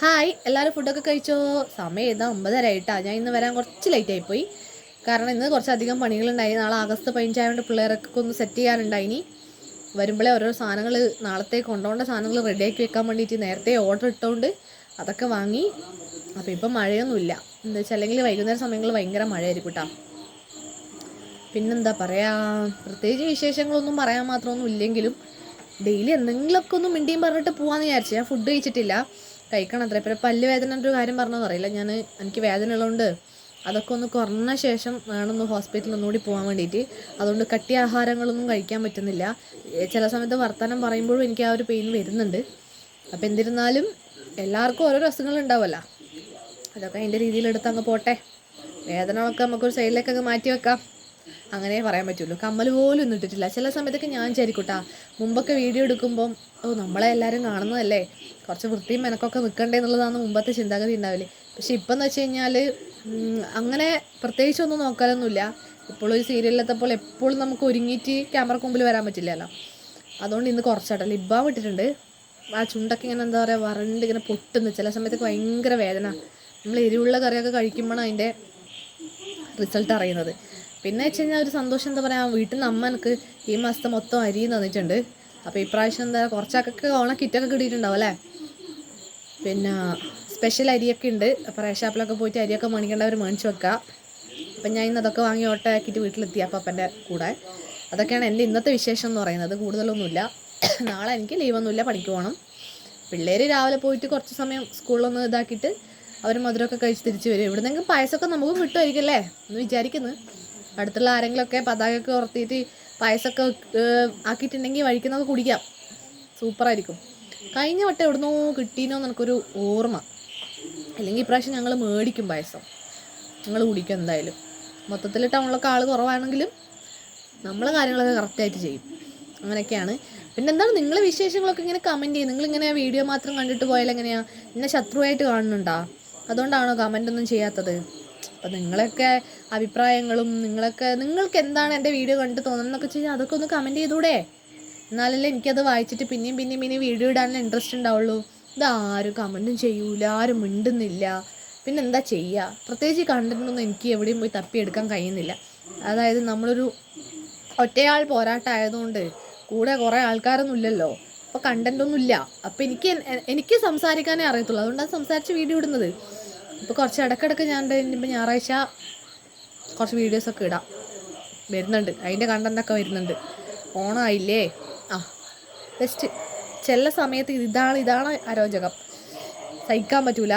Hi എല്ലാവരും ഫുഡൊക്കെ കഴിച്ചോ? സമയം ഇതാ ഒമ്പതര ആയിട്ടാ. ഞാൻ ഇന്ന് വരാൻ കുറച്ച് ലേറ്റ് ആയിപ്പോയി കാരണം ഇന്ന് കുറച്ചധികം പണികളുണ്ടായി. നാളെ ആഗസ്റ്റ് പതിനഞ്ചായതുകൊണ്ട് പിള്ളേരൊക്കെ ഒന്ന് സെറ്റ് ചെയ്യാനുണ്ടായിനി വരുമ്പോഴേ ഓരോ സാധനങ്ങൾ നാളത്തേക്ക് കൊണ്ടുപോകേണ്ട സാധനങ്ങൾ റെഡിയാക്കി വെക്കാൻ വേണ്ടിയിട്ട് നേരത്തെ ഓർഡർ ഇട്ടുകൊണ്ട് അതൊക്കെ വാങ്ങി. അപ്പോൾ ഇപ്പം മഴയൊന്നുമില്ല. എന്താ വെച്ചാൽ അല്ലെങ്കിൽ വൈകുന്നേരം സമയങ്ങളിൽ ഭയങ്കര മഴയായിരിക്കും കേട്ടോ പിന്നെന്താ പറയാ? പ്രത്യേകിച്ച് വിശേഷങ്ങളൊന്നും പറയാൻ മാത്രമൊന്നും ഇല്ലെങ്കിലും ഡെയിലി എന്തെങ്കിലുമൊക്കെ ഒന്ന് മിണ്ടിയും പറഞ്ഞിട്ട് പോകാമെന്ന് വിചാരിച്ചു. ഞാൻ ഫുഡ് കഴിച്ചിട്ടില്ല. കഴിക്കണം അത്ര. പിന്നെ പല്ല് വേദന ഒരു കാര്യം പറഞ്ഞതെന്ന് അറിയില്ല. ഞാൻ എനിക്ക് വേദന ഉള്ളതുകൊണ്ട് അതൊക്കെ ഒന്ന് കുറഞ്ഞ ശേഷം വേണമെന്ന് ഹോസ്പിറ്റലിൽ ഒന്നുകൂടി പോകാൻ വേണ്ടിയിട്ട് അതുകൊണ്ട് കട്ടിയ ആഹാരങ്ങളൊന്നും കഴിക്കാൻ പറ്റുന്നില്ല. ചില സമയത്ത് വർത്തമാനം പറയുമ്പോഴും എനിക്ക് ആ ഒരു പെയിൻ വരുന്നുണ്ട്. അപ്പോൾ എന്തിരുന്നാലും എല്ലാവർക്കും ഓരോ അസുഖങ്ങൾ ഉണ്ടാവുമല്ലോ അതൊക്കെ അതിന്റെ രീതിയിലെടുത്ത് അങ്ങ് പോട്ടെ. വേദനകളൊക്കെ നമുക്കൊരു സൈഡിലേക്കൊക്കെ മാറ്റി വെക്കാം. അങ്ങനെ പറയാൻ പറ്റുള്ളൂ. കമ്മൽ പോലും ഒന്നും ഇട്ടിട്ടില്ല. ചില സമയത്തൊക്കെ ഞാൻ വിചാരിക്കൂട്ടാ മുമ്പൊക്കെ വീഡിയോ എടുക്കുമ്പം ഓ നമ്മളെ എല്ലാവരും കാണുന്നതല്ലേ? കുറച്ച് വൃത്തിയും മെനക്കൊക്കെ നിൽക്കണ്ടേ എന്നുള്ളതാണ് മുമ്പത്തെ ചിന്താഗതി ഉണ്ടാവില്ലേ പക്ഷെ ഇപ്പം എന്ന് വെച്ച് കഴിഞ്ഞാൽ അങ്ങനെ പ്രത്യേകിച്ചൊന്നും നോക്കാനൊന്നുമില്ല ഇപ്പോഴൊരു സീരിയലിലെത്തപ്പോൾ എപ്പോഴും നമുക്ക് ഒരുങ്ങിയിട്ട് ക്യാമറ മുമ്പിൽ വരാൻ പറ്റില്ലല്ലോ. അതുകൊണ്ട് ഇന്ന് കുറച്ചാട്ടോ. ലിബാം ഇട്ടിട്ടുണ്ട്. ആ ചുണ്ടൊക്കെ ഇങ്ങനെ എന്താ പറയുക വരണ്ട് ഇങ്ങനെ പൊട്ടുന്നു. ചില സമയത്തൊക്കെ ഭയങ്കര വേദന. നമ്മൾ എരിവുള്ള കറിയൊക്കെ കഴിക്കുമ്പോഴാണ് അതിന്റെ റിസൾട്ട് അറിയുന്നത്. പിന്നെ വെച്ച് കഴിഞ്ഞാൽ ഒരു സന്തോഷം എന്താ പറയുക വീട്ടിൽ നിന്ന് അമ്മ എനിക്ക് ഈ മാസത്തെ മൊത്തം അരി തന്നിട്ടുണ്ട്. അപ്പോൾ ഇപ്രാവശ്യം എന്താ കുറച്ചൊക്കെ ഓണ കിറ്റൊക്കെ കിട്ടിയിട്ടുണ്ടാവും അല്ലേ? പിന്നെ സ്പെഷ്യൽ അരിയൊക്കെ ഉണ്ട്. അപ്പോൾ റേഷാപ്പിലൊക്കെ ഷാപ്പിലൊക്കെ പോയിട്ട് അരിയൊക്കെ മേടിക്കേണ്ടവർ മേടിച്ച് വെക്കുക അപ്പം ഞാൻ ഇന്ന് അതൊക്കെ വാങ്ങി ഓട്ടോ ആക്കിയിട്ട് വീട്ടിലെത്തി അപ്പം അപ്പന്റെ കൂടെ. അതൊക്കെയാണ് എന്റെ ഇന്നത്തെ വിശേഷം എന്ന് പറയുന്നത്. കൂടുതലൊന്നുമില്ല. നാളെ എനിക്ക് ലീവൊന്നുമില്ല പണിക്ക് പോകണം പിള്ളേർ രാവിലെ പോയിട്ട് കുറച്ച് സമയം സ്കൂളിലൊന്ന് ഇതാക്കിയിട്ട് അവർ മധുരമൊക്കെ കഴിച്ച് തിരിച്ച് വരും. ഇവിടെ നിന്നെങ്കിൽ പായസമൊക്കെ നമുക്കും കിട്ടുമായിരിക്കല്ലേ എന്ന് വിചാരിക്കുന്നു. അടുത്തുള്ള ആരെങ്കിലുമൊക്കെ പതാകയൊക്കെ ഉറത്തിയിട്ട് പായസമൊക്കെ ആക്കിയിട്ടുണ്ടെങ്കിൽ വഴിക്കുന്നത് കുടിക്കാം. സൂപ്പറായിരിക്കും. കഴിഞ്ഞ വട്ടം എവിടുന്നോ കിട്ടീനോ നമുക്കൊരു ഓർമ്മ. അല്ലെങ്കിൽ ഇപ്രാവശ്യം ഞങ്ങൾ മേടിക്കും പായസം. ഞങ്ങൾ കുടിക്കും എന്തായാലും. മൊത്തത്തിൽ ടൗണിലൊക്കെ ആൾ കുറവാണെങ്കിലും നമ്മൾ കാര്യങ്ങളൊക്കെ കറക്റ്റായിട്ട് ചെയ്യും. അങ്ങനെയൊക്കെയാണ്. പിന്നെ എന്താണ് നിങ്ങൾ വിശേഷങ്ങളൊക്കെ ഇങ്ങനെ കമന്റ് ചെയ്യും. നിങ്ങളിങ്ങനെ വീഡിയോ മാത്രം കണ്ടിട്ട് പോയാൽ എങ്ങനെയാണ് എന്നെ ശത്രുവായിട്ട് കാണുന്നുണ്ടോ? അതുകൊണ്ടാണോ കമന്റ് ഒന്നും ചെയ്യാത്തത്? അപ്പം നിങ്ങളൊക്കെ അഭിപ്രായങ്ങളും നിങ്ങളൊക്കെ നിങ്ങൾക്ക് എന്താണ് എന്റെ വീഡിയോ കണ്ടിട്ട് തോന്നുന്നതെന്നൊക്കെ കഴിഞ്ഞാൽ അതൊക്കെ ഒന്ന് കമന്റ് ചെയ്തൂടെ? എന്നാലല്ലേ എനിക്കത് വായിച്ചിട്ട് പിന്നെയും പിന്നെയും പിന്നെയും വീഡിയോ ഇടാനുള്ള ഇൻട്രസ്റ്റ് ഉണ്ടാവുള്ളൂ. ഇതാരും കമന്റും ചെയ്യൂല ആരും മിണ്ടുന്നില്ല. പിന്നെ എന്താ ചെയ്യുക പ്രത്യേകിച്ച് കണ്ടന്റൊന്നും എനിക്ക് എവിടെയും പോയി തപ്പിയെടുക്കാൻ കഴിയുന്നില്ല. അതായത് നമ്മളൊരു ഒറ്റയാൾ പോരാട്ടമായതുകൊണ്ട് കൂടെ കുറേ ആൾക്കാരൊന്നും ഇല്ലല്ലോ. അപ്പോൾ കണ്ടന്റ് ഇല്ല. അപ്പോൾ എനിക്ക് എനിക്ക് സംസാരിക്കാനേ അറിയത്തുള്ളൂ. അതുകൊണ്ടാണ് സംസാരിച്ച് വീഡിയോ ഇടുന്നത്. ഇപ്പോൾ കുറച്ച് ഇടയ്ക്കിടയ്ക്ക് ഞാൻ ഇപ്പോൾ ഞായറാഴ്ച കുറച്ച് വീഡിയോസൊക്കെ ഇടാം. വരുന്നുണ്ട്. അതിന്റെ കണ്ടന്റൊക്കെ വരുന്നുണ്ട്. ഓണമായില്ലേ ആ. ജസ്റ്റ് ചില സമയത്ത് ഇതാണ് ഇതാണ് അരോചകം സഹിക്കാൻ പറ്റൂല.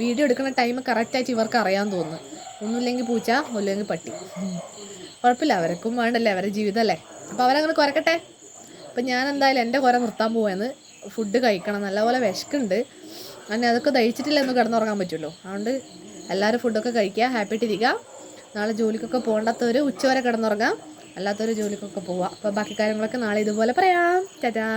വീഡിയോ എടുക്കുന്ന ടൈം കറക്റ്റായിട്ട് ഇവർക്ക് അറിയാൻ തോന്നുന്നു. ഒന്നുമില്ലെങ്കിൽ പൂച്ച ഒന്നുമില്ലെങ്കിൽ പട്ടി. കുഴപ്പമില്ല. അവർക്കും വേണ്ടല്ലേ? അവരുടെ ജീവിതമല്ലേ അപ്പോൾ അവരങ്ങനെ കുരക്കട്ടെ. അപ്പം ഞാൻ എന്തായാലും എന്റെ കുര നിർത്താൻ പോവാന്ന് ഫുഡ് കഴിക്കണം. നല്ലപോലെ വിശക്കുണ്ട് അങ്ങനെ അതൊക്കെ ദഹിച്ചിട്ടില്ല ഒന്ന് കിടന്നുറങ്ങാൻ പറ്റുമല്ലോ അതുകൊണ്ട് എല്ലാവരും ഫുഡൊക്കെ കഴിക്കുക ഹാപ്പി ആയിട്ടിരിക്കുക നാളെ ജോലിക്കൊക്കെ പോകേണ്ടാത്തവർ ഉച്ചവരെ കിടന്നുറങ്ങാം. അല്ലാത്തവർ ജോലിക്കൊക്കെ പോവാം അപ്പോൾ ബാക്കി കാര്യങ്ങളൊക്കെ നാളെ ഇതുപോലെ പറയാം. ടാറ്റാ.